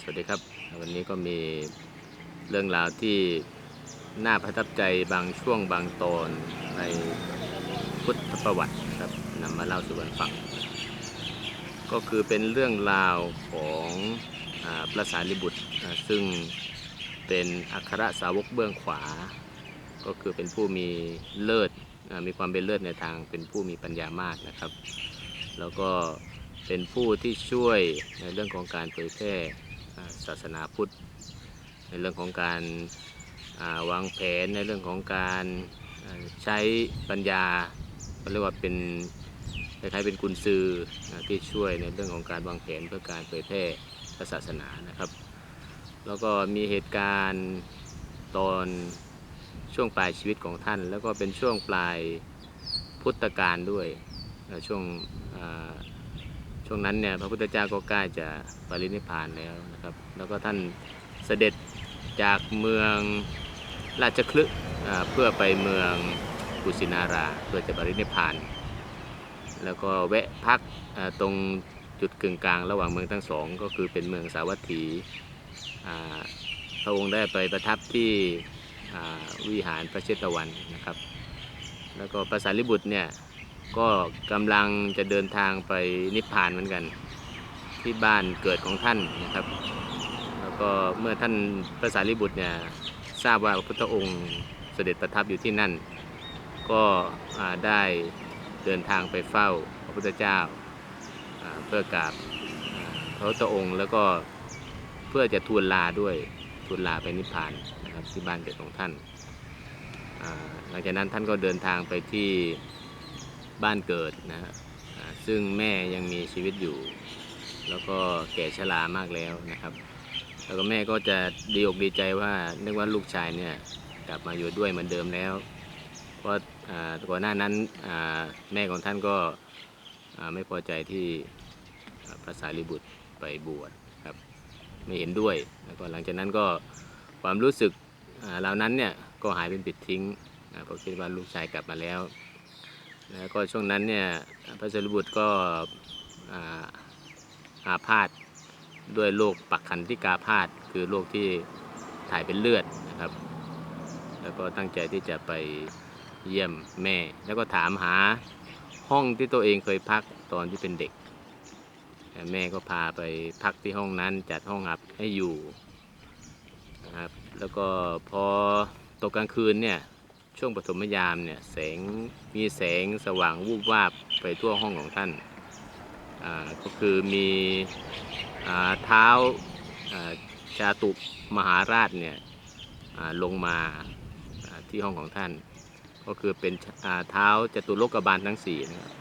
สวัสดีครับ วันนี้ก็มีเรื่องราวที่น่าประทับใจบางช่วงบางตอนในพุทธประวัตินะครับนำมาเล่าสู่กันฟัง ก็คือเป็นเรื่องราวของอาพระสารีบุตร ซึ่งเป็นอัครสาวกเบื้องขวา ก็คือเป็นผู้มีเลิศมีความเป็นเลิศในทางเป็นผู้มีปัญญามากนะครับ แล้วก็ เป็นผู้ที่ช่วยในเรื่องของการเผยแพร่ศาสนาพุทธ ในเรื่องของการาวางแผนในเรื่องของการาใช้ปัญญาเขาเรียกว่าเป็นคล้ายๆเป็นกุญซืออที่ช่วยในเรื่องของการวางแผนเพื่อการเผยแพร่ศาสนานะครับ แล้วก็มีเหตุการณ์ตอนช่วงปลายชีวิตของท่าน แล้วก็เป็นช่วงปลายพุทธกาลด้วยช่วง ช่วงนั้นเนี่ยพระพุทธเจ้าก็ใกล้จะปรินิพพานแล้วนะครับ แล้วก็ท่านเสด็จจากเมืองราชคลึอ่าเพื่อไปเมืองกุสินาราเพื่อจะปรินิพพาน แล้วก็แวะพักตรงจุดกึ่งกลางระหว่างเมืองทั้งสอง ก็คือเป็นเมืองสาวัตถีพระองค์ได้ไปประทับที่วิหารพระเชตวันนะครับ แล้วก็พระสารีบุตรเนี่ย ก็กำลังจะเดินทางไปนิพพานเหมือนกัน ที่บ้านเกิดของท่านนะครับ แล้วก็เมื่อท่านพระสารีบุตรเนี่ยทราบว่าพระพุทธองค์เสด็จประทับอยู่ที่นั่น ก็ได้เดินทางไปเฝ้าพระพุทธเจ้าเพื่อกราบอ่าพระพุทธองค์แล้วก็เพื่อจะทูลลาด้วยทูลลาไปนิพพานนะครับที่บ้านเกิดของท่าน หลังจากนั้นท่านก็เดินทางไปที่ บ้านเกิดนะฮะซึ่งแม่ยังมีชีวิตอยู่ แล้วก็แก่ชรามากแล้วนะครับ แล้วก็แม่ก็จะดีอกดีใจว่านึกว่าลูกชายเนี่ยกลับมาอยู่ด้วยเหมือนเดิมแล้วเพราะอ่าก่อนหน้านั้นแม่ของท่านก็ไม่พอใจที่อ่าพระสารีบุตรไปบวชครับไม่เห็นด้วยแล้วก็หลังจากนั้นก็ความรู้สึกเหล่านั้นเนี่ยก็หายเป็นปิดทิ้งนะเพราะคิดว่าลูกชายกลับมาแล้ว แล้วก็ช่วงนั้นเนี่ยพระสารีบุตรก็อาพาธด้วยโรคปักขันธิกาพาธคือโรคที่ถ่ายเป็นเลือดนะครับ แล้วก็ตั้งใจที่จะไปเยี่ยมแม่ แล้วก็ถามหาห้องที่ตัวเองเคยพักตอนที่เป็นเด็กแต่แม่ก็พาไปพักที่ห้องนั้นจัดห้องอับให้อยู่นะครับแล้วก็พอตกกลางคืนเนี่ย ช่วงปฐมยามเนี่ยแสงมีแสงสว่างวูบวาบไปทั่วห้องของท่านอ่าก็คือมีอ่าเท้าอ่าชาตุมหาราชเนี่ยอ่าลงมาที่ห้องของท่าน ก็คือเป็นอ่าเท้าจตุโลกบาลทั้งสี่นะครับ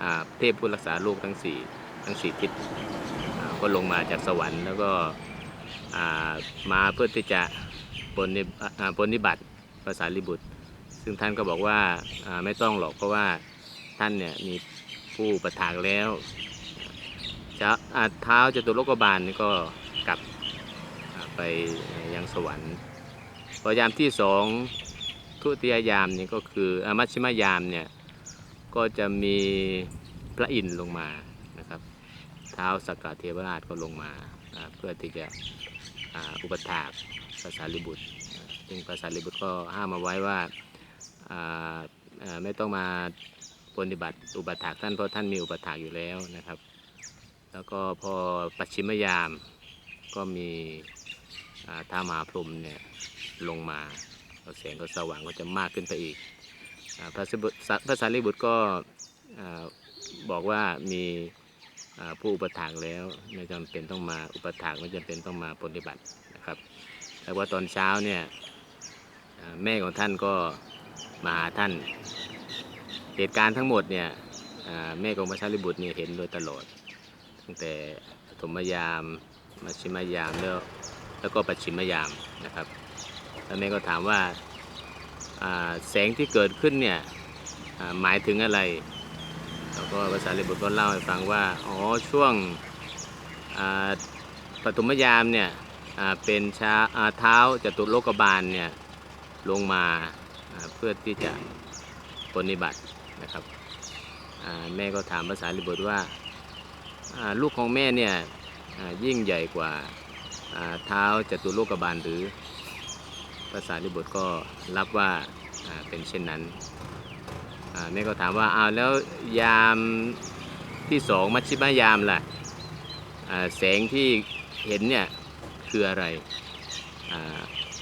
อ่าเทพผู้รักษาโลกทั้งสี่ทั้งสี่ทิศอ่าก็ลงมาจากสวรรค์แล้วก็อ่ามาเพื่อที่จะปฏิอ่าปฏิบัติภาษาลิบุตร ซึ่งท่านก็บอกว่าไม่ต้องหรอกเพราะว่าท่านเนี่ยมีผู้ประทานแล้วจะเท้าจตุโลกบาลนี่ก็กลับไปยังสวรรค์พอยามที่สองทุติยยามนี่ก็คืออมัชชิมยามเนี่ยก็จะมีพระอินทร์ลงมานะครับ เท้าสกกะเทวราชก็ลงมาเพื่อที่จะอ,อุปถากภาษาลิบุตรซึ่งภาษาลิบุตรก็ห้ามเอาไว้ว่า ไม่ต้องมาปฏิบัติอุปถากท่านเพราะท่านมีอุปถากอยู่แล้วนะครับ แล้วก็พอปัจฉิมยามก็มีอ่าท้ามหาพรมเนี่ยลงมาแสงก็สว่างก็จะมากขึ้นไปอีกอพระสารีบุตรพระสารีบุตรก็บอกว่ามีผู้อุปถากแล้วไม่จำเป็นต้องมาอุปถากไม่จำเป็นต้องมาปฏิบัตินะครับแต่ว่าตอนเช้าเนี่ยแม่ของท่านก็ มาหาท่าน เหตุการณ์ทั้งหมดเนี่ยแม่ของพระชาลิบุตรเนี่ยเห็นโดยตลอด ตั้งแต่ปฐมยามมัชชิมยามแล้วแล้วก็ปัจฉิมยามนะครับแล้วแม่ก็ถามว่าแสงที่เกิดขึ้นเนี่ยหมายถึงอะไรแล้วก็พระสารีบุตรก็เล่าให้ฟังว่าอ๋อช่วงปฐมยามเนี่ยเป็นชาอ่าเท้าจตุโลกบาลเนี่ยลงมา เพื่อที่จะปฏิบัตินะครับแม่ก็ถามภาษาลิบุตรว่าลูกของแม่เนี่ยยิ่งใหญ่กว่าเท้าจตุโลกบาลหรือภาษาลิบุตรก็รับว่าเป็นเช่นนั้นแม่ก็ถามว่าเอาแล้วยามที่สองมัชชิมยามล่ะแสงที่เห็นเนี่ยคืออะไร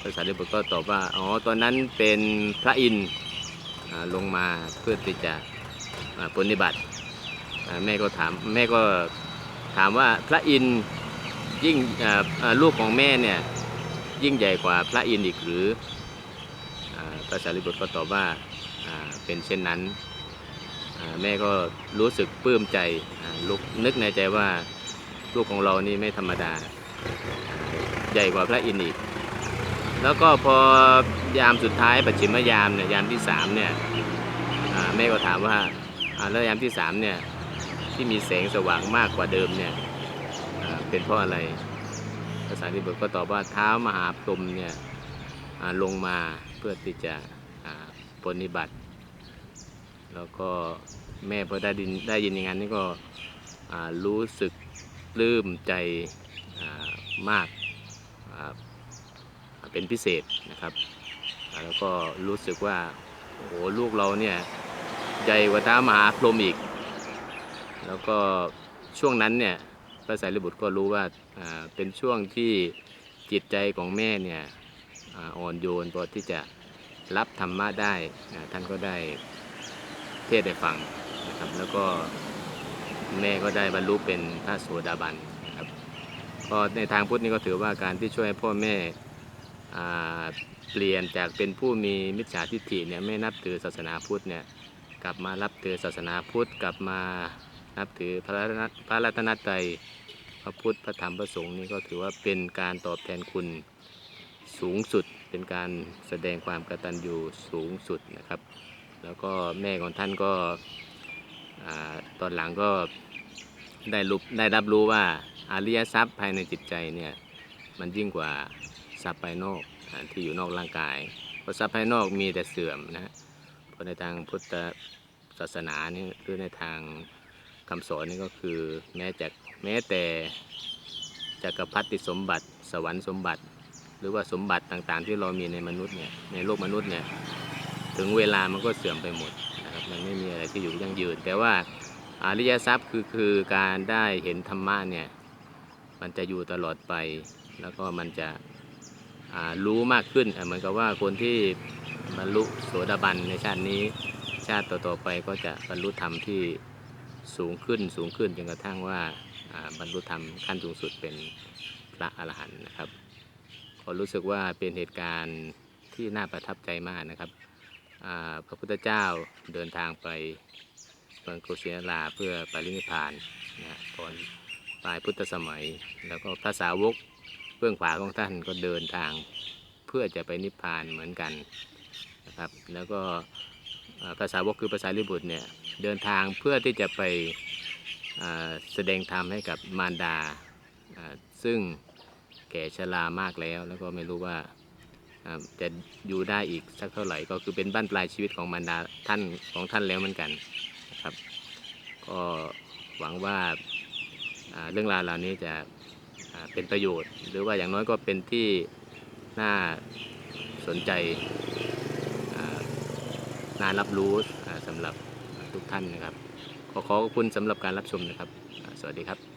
ภาษาลิบุตรก็ตอบว่า อ๋อ ตอนนั้นเป็นพระอินทร์ลงมาเพื่อที่จะปฏิบัติ แม่ก็ถาม แม่ก็ถามว่าพระอินทร์ยิ่งลูกของแม่เนี่ยยิ่งใหญ่กว่าพระอินทร์อีกหรืออ่าภาษาลิบุตรก็ตอบว่าเป็นเช่นนั้น แม่ก็รู้สึกปลื้มใจลุกนึกในใจว่าลูกของเรานี่ไม่ธรรมดาอ่าใหญ่กว่าพระอินทร์อีก แล้วก็พอยามสุดท้ายปัจฉิมยามเนี่ยยามที่สามเนี่ยแม่ก็ถามว่าแล้วยามที่สามเนี่ยที่มีแสงสว่างมากกว่าเดิมเนี่ยเป็นเพราะอะไรภาษาที่บุตรก็ตอบว่าเท้ามหาพรหมเนี่ยลงมาเพื่อที่จะปฏิบัติ แล้วก็แม่พอได้ยินได้ยินอย่างนั้นนี่ก็รู้สึกปลื้มใจมาก เป็นพิเศษนะครับ แล้วก็รู้สึกว่าโอ้โหลูกเราเนี่ยใหญ่กว่าท้ามหาพรหมอีก แล้วก็ช่วงนั้นเนี่ยพระสารีบุตรก็รู้ว่าเป็นช่วงที่จิตใจของแม่เนี่ยอ่อนโยนพอที่จะรับธรรมะได้ท่านก็ได้เทศได้ฟังนะครับแล้วก็แม่ก็ได้บรรลุเป็นพระโสดาบันนะครับก็ในทางพุทธนี่ก็ถือว่าการที่ช่วยพ่อแม่ เปลี่ยนจากเป็นผู้มีมิจฉาทิฏฐิเนี่ยไม่นับถือศาสนาพุทธเนี่ยกลับมารับถือศาสนาพุทธกลับมานับถือพระรัตนพระรัตนตรัยพระพุทธพระธรรมพระสงฆ์นี่ก็ถือว่าเป็นการตอบแทนคุณสูงสุดเป็นการแสดงความกตัญญูสูงสุดนะครับ แล้วก็แม่ของท่านก็ตอนหลังก็ได้รู้ได้รับรู้ว่าอริยทรัพย์ภายในจิตใจเนี่ยมันยิ่งกว่า ทรัพย์ภายนอกที่อยู่นอกร่างกายเพราะทรัพย์ภายนอกมีแต่เสื่อมนะเพราะในทางพุทธศาสนานี่หรือในทางคำสอนนี่ก็คือแม้จากแม้แต่จักรพรรดิสมบัติ สวรรค์สมบัติ หรือว่าสมบัติต่างๆ ที่เรามีในมนุษย์เนี่ยในโลกมนุษย์เนี่ยถึงเวลามันก็เสื่อมไปหมดนะครับมันไม่มีอะไรที่อยู่ยั่งยืน แต่ว่าอริยทรัพย์คือคือการได้เห็นธรรมะเนี่ยมันจะอยู่ตลอดไปแล้วก็มันจะ รู้มากขึ้นเหมือนกับว่าคนที่บรรลุโสดาบันในชาตินี้ ชาติต่อๆไปก็จะบรรลุธรรมที่สูงขึ้นสูงขึ้นจนกระทั่งว่าบรรลุธรรมขั้นสูงสุดเป็นพระอรหันต์นะครับก็รู้สึกว่าเป็นเหตุการณ์ที่น่าประทับใจมากนะครับพระพุทธเจ้าเดินทางไปเมืองกุสินาราเพื่อปรินิพานนะฮะตอนปลายพุทธสมัย แล้วก็พระสาวก เบื้องขวาของท่านก็เดินทางเพื่อจะไปนิพพานเหมือนกันนะครับ แล้วก็ภาษาวกคือภาษาลิบุตรเนี่ยเดินทางเพื่อที่จะไปแสดงธรรมให้กับมารดา ซึ่งแก่ชรามากแล้ว แล้วก็ไม่รู้ว่าจะอยู่ได้อีกสักเท่าไหร่ ก็คือเป็นบ้านปลายชีวิตของมารดาท่านของท่านแล้วเหมือนกันนะครับ ก็หวังว่าเรื่องราวเหล่านี้จะ เป็นประโยชน์ หรือว่าอย่างน้อยก็เป็นที่น่าสนใจอ่าน่ารับรู้สำหรับทุกท่านนะครับ ขอขอบคุณสำหรับการรับชมนะครับ สวัสดีครับ